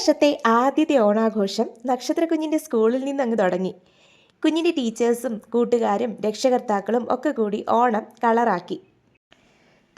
വർഷത്തെ ആദ്യത്തെ ഓണാഘോഷം നക്ഷത്ര കുഞ്ഞിന്റെ സ്കൂളിൽ നിന്ന് അങ്ങ് തുടങ്ങി. കുഞ്ഞിന്റെ ടീച്ചേഴ്സും കൂട്ടുകാരും രക്ഷകർത്താക്കളും ഒക്കെ കൂടി ഓണം കളറാക്കി.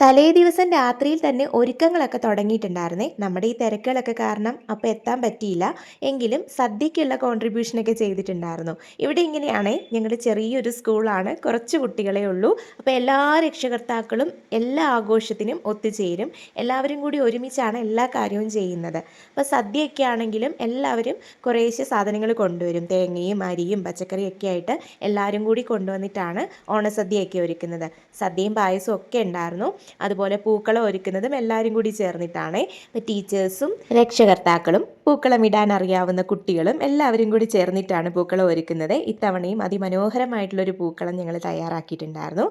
തലേ ദിവസം രാത്രിയിൽ തന്നെ ഒരുക്കങ്ങളൊക്കെ തുടങ്ങിയിട്ടുണ്ടായിരുന്നേ. നമ്മുടെ ഈ തിരക്കുകളൊക്കെ കാരണം അപ്പോൾ എത്താൻ പറ്റിയില്ല. എങ്കിലും സദ്യക്കുള്ള കോൺട്രിബ്യൂഷനൊക്കെ ചെയ്തിട്ടുണ്ടായിരുന്നു. ഇവിടെ ഇങ്ങനെയാണേ. ഞങ്ങളുടെ ചെറിയൊരു സ്കൂളാണ്. കുറച്ച് കുട്ടികളെ ഉള്ളൂ. അപ്പോൾ എല്ലാ രക്ഷകർത്താക്കളും എല്ലാ ആഘോഷത്തിനും ഒത്തുചേരും. എല്ലാവരും കൂടി ഒരുമിച്ചാണ് എല്ലാ കാര്യവും ചെയ്യുന്നത്. അപ്പോൾ സദ്യയൊക്കെ ആണെങ്കിലും എല്ലാവരും കുറേശ്ശെ സാധനങ്ങൾ കൊണ്ടുവരും. തേങ്ങയും അരിയും പച്ചക്കറിയൊക്കെ ആയിട്ട് എല്ലാവരും കൂടി കൊണ്ടുവന്നിട്ടാണ് ഓണസദ്യയൊക്കെ ഒരുക്കുന്നത്. സദ്യയും പായസവും ഒക്കെ ഉണ്ടായിരുന്നു. അതുപോലെ പൂക്കളം ഒരുക്കുന്നതും എല്ലാവരും കൂടി ചേർന്നിട്ടാണ്. ടീച്ചേഴ്സും രക്ഷകർത്താക്കളും പൂക്കളം ഇടാൻ അറിയാവുന്ന കുട്ടികളും എല്ലാവരും കൂടി ചേർന്നിട്ടാണ് പൂക്കളം ഒരുക്കുന്നത്. ഇത്തവണയും അതിമനോഹരമായിട്ടുള്ളൊരു പൂക്കളം ഞങ്ങൾ തയ്യാറാക്കിയിട്ടുണ്ടായിരുന്നു.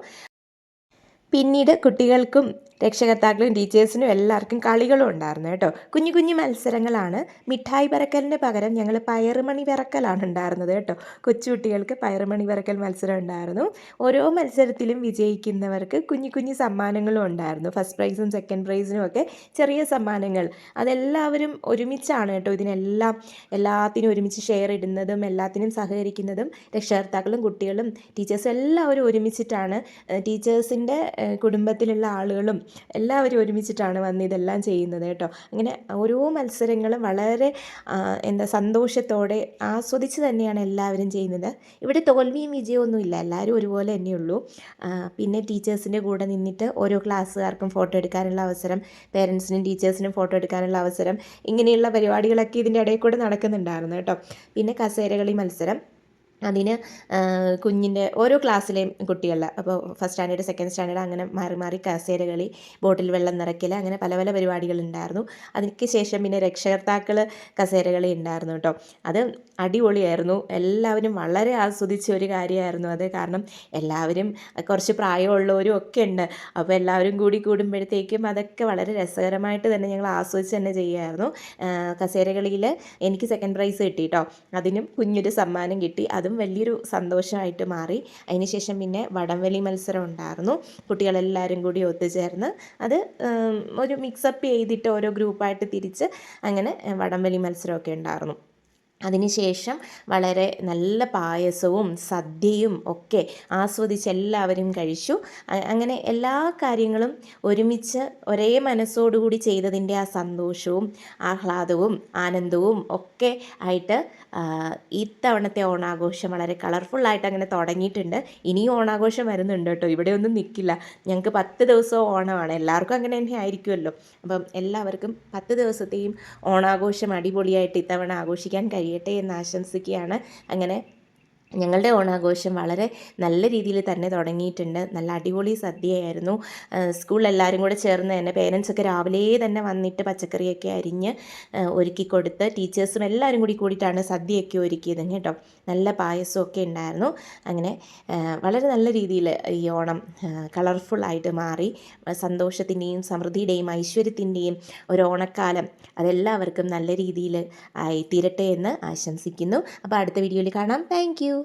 പിന്നീട് കുട്ടികൾക്കും രക്ഷകർത്താക്കളും ടീച്ചേഴ്സിനും എല്ലാവർക്കും കളികളും ഉണ്ടായിരുന്നു കേട്ടോ. കുഞ്ഞു കുഞ്ഞു മത്സരങ്ങളാണ്. മിഠായി പറക്കലിന് പകരം ഞങ്ങൾ പയറുമണി പിറക്കലാണ് ഉണ്ടായിരുന്നത് കേട്ടോ. കൊച്ചുകുട്ടികൾക്ക് പയറുമണി പിറക്കൽ മത്സരം ഉണ്ടായിരുന്നു. ഓരോ മത്സരത്തിലും വിജയിക്കുന്നവർക്ക് കുഞ്ഞു കുഞ്ഞു സമ്മാനങ്ങളും ഉണ്ടായിരുന്നു. ഫസ്റ്റ് പ്രൈസും സെക്കൻഡ് പ്രൈസിനും ഒക്കെ ചെറിയ സമ്മാനങ്ങൾ. അതെല്ലാവരും ഒരുമിച്ചാണ് കേട്ടോ ഇതിനെല്ലാം എല്ലാത്തിനും ഒരുമിച്ച് ഷെയർ ഇടുന്നതും എല്ലാത്തിനും സഹകരിക്കുന്നതും രക്ഷകർത്താക്കളും കുട്ടികളും ടീച്ചേഴ്സും എല്ലാവരും ഒരുമിച്ചിട്ടാണ് ടീച്ചേഴ്സിന്റെ കുടുംബത്തിലുള്ള ആളുകളും എല്ലാവരും ഒരുമിച്ചിട്ടാണ് വന്ന് ഇതെല്ലാം ചെയ്യുന്നത് കേട്ടോ. അങ്ങനെ ഓരോ മത്സരങ്ങളും വളരെ എന്താ സന്തോഷത്തോടെ ആസ്വദിച്ച് തന്നെയാണ് എല്ലാവരും ചെയ്യുന്നത്. ഇവിടെ തോൽവിയും വിജയമൊന്നും ഇല്ല. എല്ലാവരും ഒരുപോലെ തന്നെയുള്ളൂ. പിന്നെ ടീച്ചേഴ്സിന്റെ കൂടെ നിന്നിട്ട് ഓരോ ക്ലാസ്സുകാർക്കും ഫോട്ടോ എടുക്കാനുള്ള അവസരം പേരൻസിനും ടീച്ചേഴ്സിനും ഫോട്ടോ എടുക്കാനുള്ള അവസരം ഇങ്ങനെയുള്ള പരിപാടികളൊക്കെ ഇതിന്റെ ഇടയിൽ കൂടെ നടക്കുന്നുണ്ടായിരുന്നു കേട്ടോ. പിന്നെ കസേരകളി മത്സരം അതിന് കുഞ്ഞിന്റെ ഓരോ ക്ലാസ്സിലെയും കുട്ടികളിൽ അപ്പോൾ ഫസ്റ്റ് സ്റ്റാൻഡേർഡ് സെക്കൻഡ് സ്റ്റാൻഡേർഡ് അങ്ങനെ മാറി മാറി കസേര കളി ബോട്ടിൽ വെള്ളം നിറയ്ക്കൽ അങ്ങനെ പല പല പരിപാടികളുണ്ടായിരുന്നു അതിന് ശേഷം പിന്നെ രക്ഷകർത്താക്കൾ കസേര കളി ഉണ്ടായിരുന്നു കേട്ടോ. അത് അടിപൊളിയായിരുന്നു. എല്ലാവരും വളരെ ആസ്വദിച്ച ഒരു കാര്യമായിരുന്നു അത്. കാരണം എല്ലാവരും കുറച്ച് പ്രായമുള്ളവരും ഒക്കെ ഉണ്ട്. അപ്പോൾ എല്ലാവരും കൂടി കൂടുമ്പോഴത്തേക്കും അതൊക്കെ വളരെ രസകരമായിട്ട് തന്നെ ഞങ്ങൾ ആസ്വദിച്ച് തന്നെ ചെയ്യുമായിരുന്നു. കസേര കളിയിൽ എനിക്ക് സെക്കൻഡ് പ്രൈസ് കിട്ടി കേട്ടോ. അതിനും കുഞ്ഞൊരു സമ്മാനം കിട്ടി. അതും അതും വലിയൊരു സന്തോഷമായിട്ട് മാറി. അതിനുശേഷം പിന്നെ വടംവലി മത്സരം ഉണ്ടായിരുന്നു. കുട്ടികളെല്ലാവരും കൂടി ഒത്തുചേർന്ന് അത് ഒരു മിക്സപ്പ് ചെയ്തിട്ട് ഓരോ ഗ്രൂപ്പായിട്ട് തിരിച്ച് അങ്ങനെ വടംവലി മത്സരമൊക്കെ ഉണ്ടായിരുന്നു. അതിനുശേഷം വളരെ നല്ല പായസവും സദ്യയും ഒക്കെ ആസ്വദിച്ച് എല്ലാവരും കഴിച്ചു. അങ്ങനെ എല്ലാ കാര്യങ്ങളും ഒരുമിച്ച് ഒരേ മനസ്സോടുകൂടി ചെയ്തതിന്റെ ആ സന്തോഷവും ആഹ്ലാദവും ആനന്ദവും ഒക്കെ ആയിട്ട് ഇത്തവണത്തെ ഓണാഘോഷം വളരെ കളർഫുള്ളായിട്ട് അങ്ങനെ തുടങ്ങിയിട്ടുണ്ട്. ഇനിയും ഓണാഘോഷം വരുന്നുണ്ട് കേട്ടോ. ഇവിടെ ഒന്നും നിൽക്കില്ല. ഞങ്ങൾക്ക് പത്ത് ദിവസവും ഓണമാണ്. എല്ലാവർക്കും അങ്ങനെ തന്നെ ആയിരിക്കുമല്ലോ. അപ്പം എല്ലാവർക്കും പത്ത് ദിവസത്തെയും ഓണാഘോഷം അടിപൊളിയായിട്ട് ഇത്തവണ ആഘോഷിക്കാൻ കഴിയട്ടെ എന്ന് ആശംസിക്കുകയാണ്. അങ്ങനെ ഞങ്ങളുടെ ഓണാഘോഷം വളരെ നല്ല രീതിയിൽ തന്നെ തുടങ്ങിയിട്ടുണ്ട്. നല്ല അടിപൊളി സദ്യയായിരുന്നു. സ്കൂളിലെല്ലാവരും കൂടെ ചേർന്ന് തന്നെ പേരൻസൊക്കെ രാവിലെ തന്നെ വന്നിട്ട് പച്ചക്കറിയൊക്കെ അരിഞ്ഞ് ഒരുക്കി കൊടുത്ത് ടീച്ചേഴ്സും എല്ലാവരും കൂടി കൂടിയിട്ടാണ് സദ്യയൊക്കെ ഒരുക്കിയത് കേട്ടോ. നല്ല പായസമൊക്കെ ഉണ്ടായിരുന്നു. അങ്ങനെ വളരെ നല്ല രീതിയിൽ ഈ ഓണം കളർഫുള്ളായിട്ട് മാറി. സന്തോഷത്തിന്റെയും സമൃദ്ധിയുടെയും ഐശ്വര്യത്തിന്റെയും ഒരു ഓണക്കാലം അതെല്ലാവർക്കും നല്ല രീതിയിൽ ആയി തീരട്ടെ എന്ന് ആശംസിക്കുന്നു. അപ്പോൾ അടുത്ത വീഡിയോയിൽ കാണാം. താങ്ക്